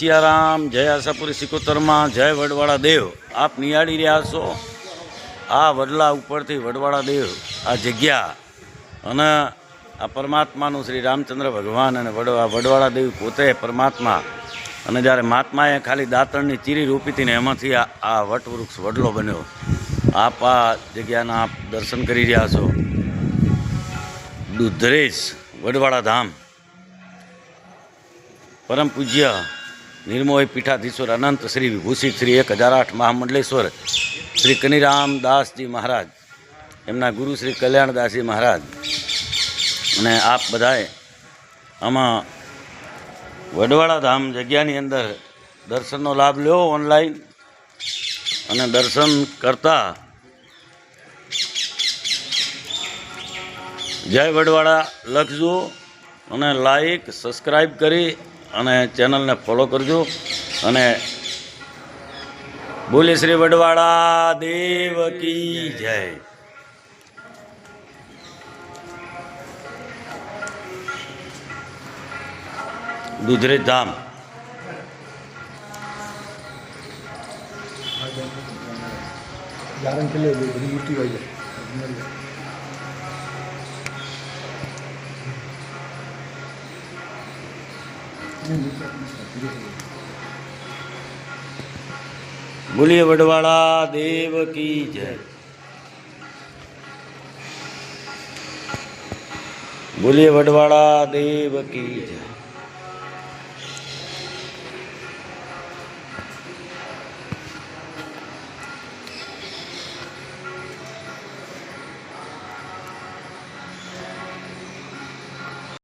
સિયારામ, જય આશાપુરી સિકોતરમાં, જય વડવાળા દેવ. આપ નિહાળી રહ્યા છો? આ વડલા ઉપરથી વડવાળા દેવ, આ જગ્યા. અને આ પરમાત્માનું શ્રી રામચંદ્ર ભગવાન અને વડવા વડવાળા દેવ પોતે પરમાત્મા. અને જ્યારે મહાત્માએ ખાલી દાંતણની ચીરી રોપી હતી ને એમાંથી આ વટવૃક્ષ, વડલો બન્યો. આપ આ જગ્યાના આપ દર્શન કરી રહ્યા છો. દુધરેશ વડવાળા ધામ. પરમ પૂજ્ય નિર્મોહી પીઠાધીશ્વર અનંત શ્રી વિભૂષિત શ્રી એક હજાર આઠ મહામંડલેશ્વર શ્રી કનિરામ દાસજી મહારાજ, એમના ગુરુ શ્રી કલ્યાણદાસજી મહારાજ અને આપ બધાએ આમાં વડવાળા ધામ જગ્યાની અંદર દર્શનનો લાભ લ્યો ઓનલાઈન અને દર્શન કરતા. જય વડવાળા લખજો અને લાઈક સબસ્ક્રાઈબ કરી અને ચેનલને ફોલો કરજો અને બોલે શ્રી વડવાળા દેવ કી જય. દુધરેજ ધામ. ગાર્ડન ખેલે બધી મૂર્તિ આવી જાય બોલીએ વડવાળા દેવ કી જય. બોલીએ વડવાળા દેવ કી જય.